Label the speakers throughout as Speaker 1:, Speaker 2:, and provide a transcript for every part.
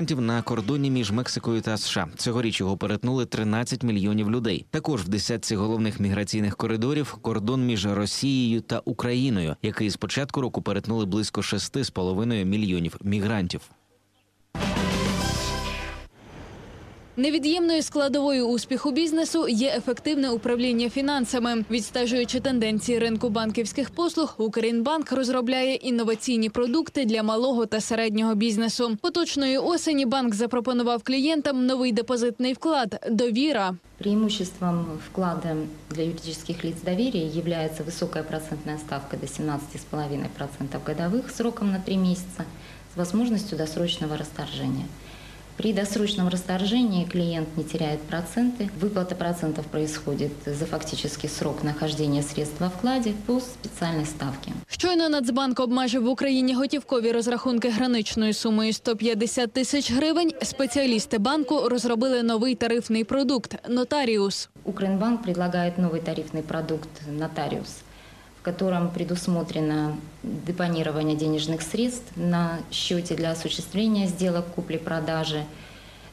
Speaker 1: на кордоні між Мексикою та США. Цьогоріч його перетнули 13 мільйонів людей. Також в десятці головних міграційних коридорів кордон між Росією та Україною, який з початку року перетнули близько 6,5 мільйонів мігрантів.
Speaker 2: Невід'ємною складовою успіху бізнесу є ефективне управління фінансами. Відстежуючи тенденції ринку банківських послуг, Укрінбанк розробляє інноваційні продукти для малого та середнього бізнесу. Поточної осені банк запропонував клієнтам новий депозитний вклад Довіра.
Speaker 3: Преимуществом вклада для юридических лиц доверия является высокая процентная ставка до 17,5% годовых сроком на 3 месяца с возможностью досрочного расторжения. При досрочном расторжении клиент не теряет проценты. Выплата процентов происходит за фактический срок нахождения средств во вкладе по специальной ставке.
Speaker 2: Щойно Нацбанк обмежив в Україні готівкові розрахунки граничною сумою 150 тисяч гривень. Спеціалісти банку розробили новий тарифний продукт Нотаріус.
Speaker 3: Укринбанк предлагает новый тарифный продукт «Нотариус», в котором предусмотрено депонирование денежных средств на счете для осуществления сделок купли-продажи,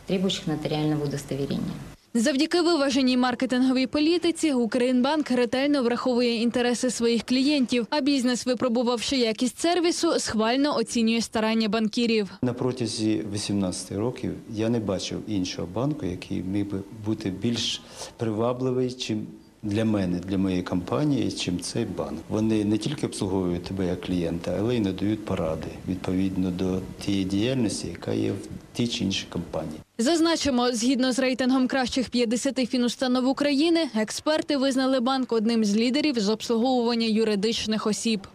Speaker 3: требующих нотариального удостоверения.
Speaker 2: Завдяки виваженій маркетинговій політиці Укрінбанк ретельно враховує інтереси своїх клієнтів, а бізнес, випробувавши якість сервісу, схвально оцінює старання банкірів.
Speaker 4: На протязі 18 років я не бачив іншого банку, який міг би бути більш привабливий, чим для мене, для моєї компанії, чим цей банк. Вони не тільки обслуговують тебе як клієнта, але й надають поради відповідно до тієї діяльності, яка є в тій чи іншій компанії.
Speaker 2: Зазначимо, згідно з рейтингом кращих 50 фінустанов України, експерти визнали банк одним з лідерів з обслуговування юридичних осіб.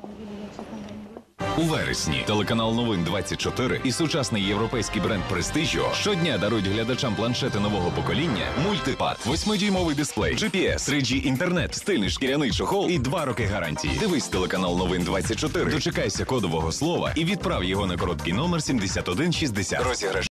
Speaker 5: У вересні телеканал Новин 24 і сучасний європейський бренд Престижо щодня дарують глядачам планшети нового покоління, мультипад, 8-дюймовий дисплей, GPS, 3G інтернет, стильний шкіряний чохол і два роки гарантії. Дивись телеканал Новин 24, дочекайся кодового слова і відправ його на короткий номер 7160. Розіграш